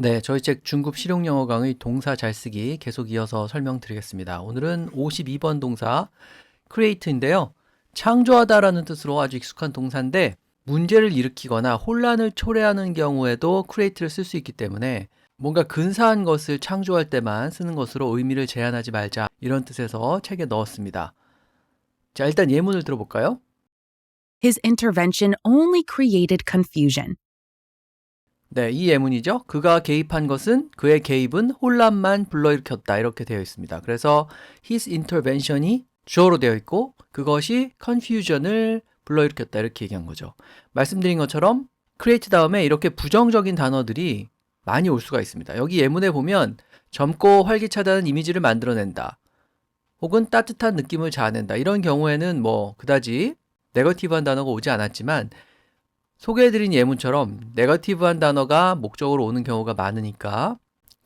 네, 저희 책 중급 실용 영어 강의 동사 잘 쓰기 계속 이어서 설명드리겠습니다. 오늘은 52번 동사 create인데요. 창조하다라는 뜻으로 아주 익숙한 동사인데 문제를 일으키거나 혼란을 초래하는 경우에도 create를 쓸 수 있기 때문에 뭔가 근사한 것을 창조할 때만 쓰는 것으로 의미를 제한하지 말자 이런 뜻에서 책에 넣었습니다. 자, 일단 예문을 들어볼까요? His intervention only created confusion. 네, 이 예문이죠. 그가 개입한 것은 그의 개입은 혼란만 불러일으켰다. 이렇게 되어 있습니다. 그래서 his intervention이 주어로 되어 있고 그것이 confusion을 불러일으켰다. 이렇게 얘기한 거죠. 말씀드린 것처럼 create 다음에 이렇게 부정적인 단어들이 많이 올 수가 있습니다. 여기 예문에 보면 젊고 활기차다는 이미지를 만들어낸다. 혹은 따뜻한 느낌을 자아낸다. 이런 경우에는 뭐 그다지 네거티브한 단어가 오지 않았지만 소개해드린 예문처럼 네거티브한 단어가 목적으로 오는 경우가 많으니까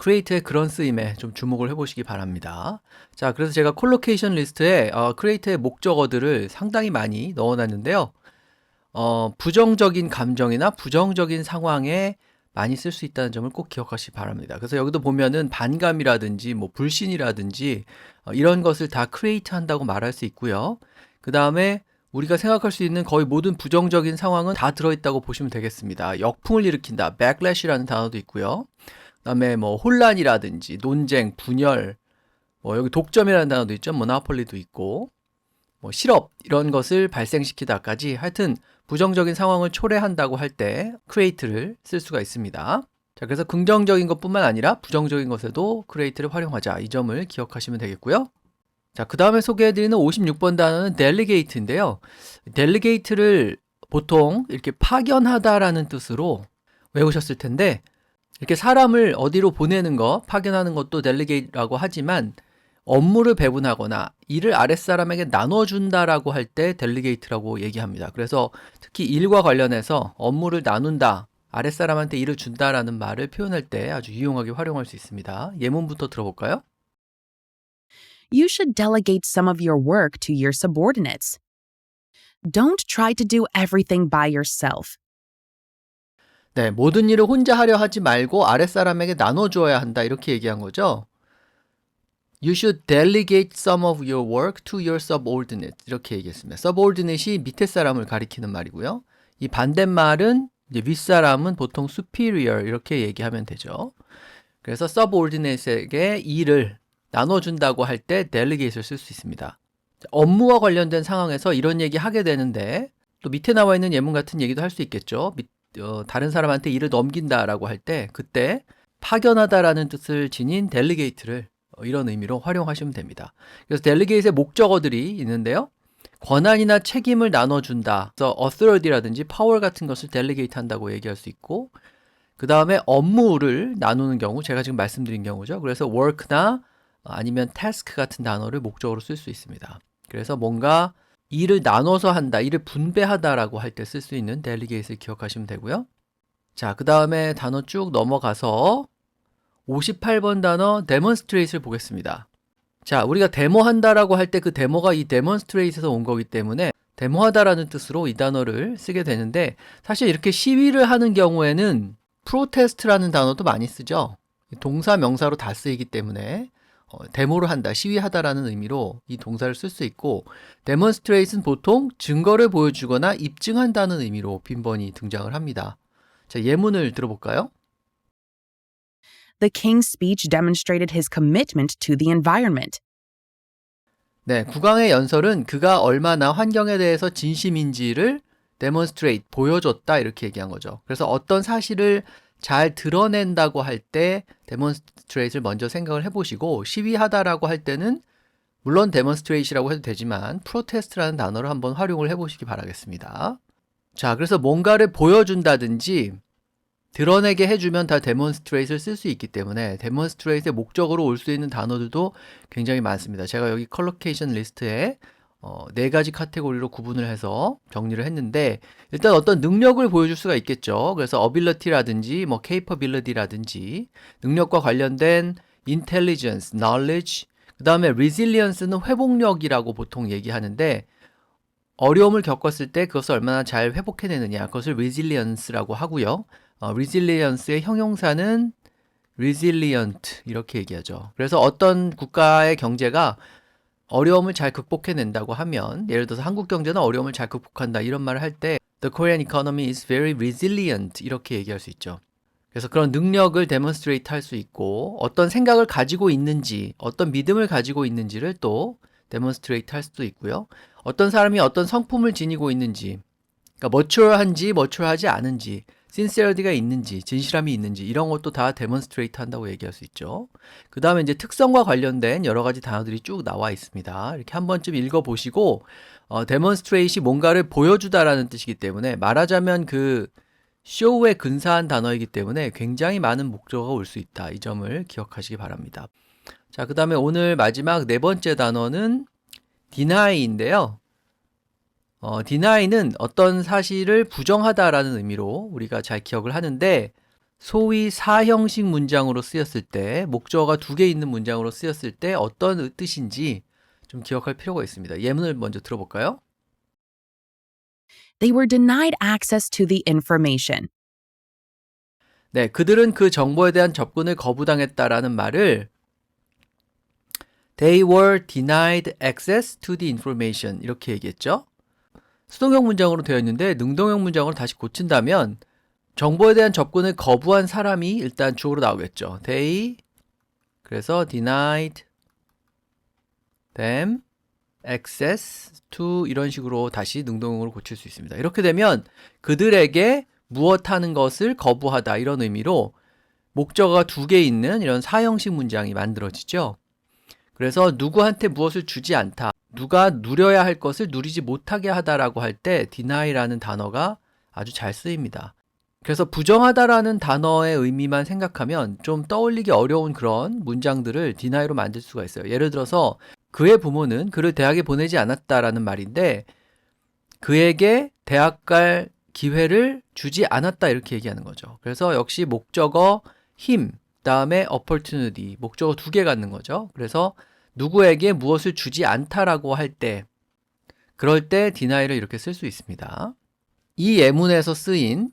create의 그런 쓰임에 좀 주목을 해보시기 바랍니다. 자, 그래서 제가 콜로케이션 리스트에 어, create의 목적어들을 상당히 많이 넣어놨는데요. 어, 부정적인 감정이나 부정적인 상황에 많이 쓸 수 있다는 점을 꼭 기억하시기 바랍니다. 그래서 여기도 보면은 반감이라든지 뭐 불신이라든지 어, 이런 것을 다 create 한다고 말할 수 있고요. 그 다음에 우리가 생각할 수 있는 거의 모든 부정적인 상황은 다 들어있다고 보시면 되겠습니다. 역풍을 일으킨다, backlash라는 단어도 있고요. 그다음에 뭐 혼란이라든지 논쟁, 분열, 뭐 여기 독점이라는 단어도 있죠. 모나폴리도 있고, 뭐 실업 이런 것을 발생시키다까지 하여튼 부정적인 상황을 초래한다고 할 때 create를 쓸 수가 있습니다. 자, 그래서 긍정적인 것뿐만 아니라 부정적인 것에도 create를 활용하자 이 점을 기억하시면 되겠고요. 자, 그 다음에 소개해드리는 56번 단어는 delegate인데요. delegate를 보통 이렇게 파견하다라는 뜻으로 외우셨을 텐데, 이렇게 사람을 어디로 보내는 거, 파견하는 것도 delegate라고 하지만, 업무를 배분하거나 일을 아랫사람에게 나눠준다라고 할 때 delegate라고 얘기합니다. 그래서 특히 일과 관련해서 업무를 나눈다, 아랫사람한테 일을 준다라는 말을 표현할 때 아주 유용하게 활용할 수 있습니다. 예문부터 들어볼까요? You should delegate some of your work to your subordinates. Don't try to do everything by yourself. 네, 모든 일을 혼자 하려 하지 말고 아랫사람에게 나눠주어야 한다. 이렇게 얘기한 거죠. You should delegate some of your work to your subordinate. 이렇게 얘기했습니다. subordinate이 밑에 사람을 가리키는 말이고요. 이 반대말은 이제 윗사람은 보통 superior 이렇게 얘기하면 되죠. 그래서 subordinate에게 일을 나눠준다고 할 때 delegate를 쓸수 있습니다. 업무와 관련된 상황에서 이런 얘기 하게 되는데 또 밑에 나와 있는 예문 같은 얘기도 할 수 있겠죠. 밑, 어, 다른 사람한테 일을 넘긴다라고 할 때 그때 파견하다라는 뜻을 지닌 delegate를 어, 이런 의미로 활용하시면 됩니다. 그래서 delegate의 목적어들이 있는데요. 권한이나 책임을 나눠준다. 그래서 authority라든지 power 같은 것을 delegate 한다고 얘기할 수 있고 그 다음에 업무를 나누는 경우 제가 지금 말씀드린 경우죠. 그래서 work나 아니면 task 같은 단어를 목적으로 쓸 수 있습니다. 그래서 뭔가 일을 나눠서 한다, 일을 분배하다라고 할 때 쓸 수 있는 delegate를 기억하시면 되고요. 자, 그 다음에 단어 쭉 넘어가서 58번 단어 demonstrate를 보겠습니다. 자, 우리가 데모한다라고 할 때 그 데모가 이 demonstrate에서 온 거기 때문에 데모하다라는 뜻으로 이 단어를 쓰게 되는데 사실 이렇게 시위를 하는 경우에는 protest라는 단어도 많이 쓰죠. 동사 명사로 다 쓰이기 때문에 어, 데모를 한다, 시위하다라는 의미로 이 동사를 쓸 수 있고 demonstrate는 보통 증거를 보여주거나 입증한다는 의미로 빈번히 등장을 합니다. 자, 예문을 들어볼까요? The king's speech demonstrated his commitment to the environment. 네, 국왕의 연설은 그가 얼마나 환경에 대해서 진심인지를 demonstrate, 보여줬다 이렇게 얘기한 거죠. 그래서 어떤 사실을 잘 드러낸다고 할때 demonstrate를 먼저 생각을 해보시고 시위하다라고 할 때는 물론 demonstrate이라고 해도 되지만 protest라는 단어를 한번 활용을 해보시기 바라겠습니다. 자, 그래서 뭔가를 보여준다든지 드러내게 해주면 다 demonstrate를 쓸 수 있기 때문에 demonstrate의 목적으로 올 수 있는 단어들도 굉장히 많습니다. 제가 여기 컬러케이션 리스트에 어, 네 가지 카테고리로 구분을 해서 정리를 했는데 일단 어떤 능력을 보여줄 수가 있겠죠. 그래서 ability라든지 뭐 capability라든지 능력과 관련된 intelligence, knowledge, 그 다음에 resilience는 회복력이라고 보통 얘기하는데 어려움을 겪었을 때 그것을 얼마나 잘 회복해내느냐 그것을 resilience라고 하고요. 어, resilience의 형용사는 resilient 이렇게 얘기하죠. 그래서 어떤 국가의 경제가 어려움을 잘 극복해낸다고 하면 예를 들어서 한국 경제는 어려움을 잘 극복한다 이런 말을 할 때 the Korean economy is very resilient 이렇게 얘기할 수 있죠. 그래서 그런 능력을 demonstrate 할수 있고 어떤 생각을 가지고 있는지 어떤 믿음을 가지고 있는지를 또 demonstrate 할 수도 있고요. 어떤 사람이 어떤 성품을 지니고 있는지 그러니까 머추얼한지 머추얼하지 않은지 sincerity가 있는지 진실함이 있는지 이런 것도 다 demonstrate 한다고 얘기할 수 있죠. 그 다음에 이제 특성과 관련된 여러 가지 단어들이 쭉 나와 있습니다. 이렇게 한 번쯤 읽어보시고 어, demonstrate이 뭔가를 보여주다라는 뜻이기 때문에 말하자면 그 쇼에 근사한 단어이기 때문에 굉장히 많은 목적어가 올 수 있다. 이 점을 기억하시기 바랍니다. 자, 그 다음에 오늘 마지막 네 번째 단어는 deny인데요. 어, deny는 어떤 사실을 부정하다라는 의미로 우리가 잘 기억을 하는데 소위 사형식 문장으로 쓰였을 때 목적어가 두 개 있는 문장으로 쓰였을 때 어떤 뜻인지 좀 기억할 필요가 있습니다. 예문을 먼저 들어볼까요? They were denied access to the information. 네, 그들은 그 정보에 대한 접근을 거부당했다라는 말을 They were denied access to the information 이렇게 얘기했죠. 수동형 문장으로 되어 있는데 능동형 문장으로 다시 고친다면 정보에 대한 접근을 거부한 사람이 일단 주어로 나오겠죠. They 그래서 denied them access to 이런 식으로 다시 능동형으로 고칠 수 있습니다. 이렇게 되면 그들에게 무엇 하는 것을 거부하다 이런 의미로 목적어가 두 개 있는 이런 사형식 문장이 만들어지죠. 그래서 누구한테 무엇을 주지 않다. 누가 누려야 할 것을 누리지 못하게 하다라고 할 때 deny라는 단어가 아주 잘 쓰입니다. 그래서 부정하다라는 단어의 의미만 생각하면 좀 떠올리기 어려운 그런 문장들을 deny로 만들 수가 있어요. 예를 들어서 그의 부모는 그를 대학에 보내지 않았다라는 말인데 그에게 대학 갈 기회를 주지 않았다 이렇게 얘기하는 거죠. 그래서 역시 목적어 힘 다음에 opportunity 목적어 두 개 갖는 거죠. 그래서 누구에게 무엇을 주지 않다라고 할 때 그럴 때 deny를 이렇게 쓸 수 있습니다. 이 예문에서 쓰인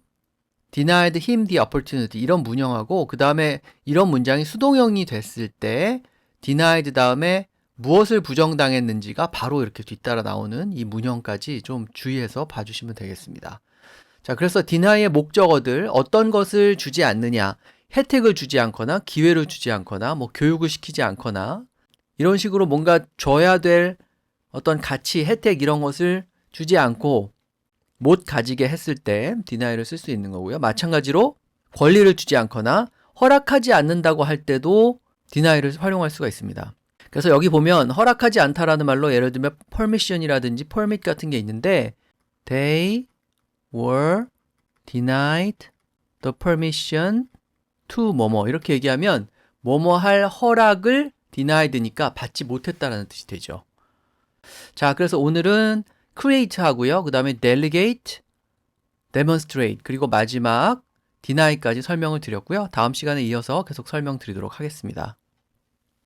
denied him the opportunity 이런 문형하고 그 다음에 이런 문장이 수동형이 됐을 때 denied 다음에 무엇을 부정당했는지가 바로 이렇게 뒤따라 나오는 이 문형까지 좀 주의해서 봐주시면 되겠습니다. 자, 그래서 디나이의 목적어들 어떤 것을 주지 않느냐, 혜택을 주지 않거나 기회를 주지 않거나 뭐 교육을 시키지 않거나 이런 식으로 뭔가 줘야 될 어떤 가치, 혜택 이런 것을 주지 않고 못 가지게 했을 때 디나이를 쓸 수 있는 거고요. 마찬가지로 권리를 주지 않거나 허락하지 않는다고 할 때도 디나이를 활용할 수가 있습니다. 그래서 여기 보면 허락하지 않다라는 말로 예를 들면 permission이라든지 permit 같은 게 있는데 they were denied the permission to 뭐뭐 이렇게 얘기하면 뭐뭐 할 허락을 denied니까 받지 못했다라는 뜻이 되죠. 자, 그래서 오늘은 create 하고요. 그 다음에 delegate, demonstrate, 그리고 마지막 deny까지 설명을 드렸고요. 다음 시간에 이어서 계속 설명드리도록 하겠습니다.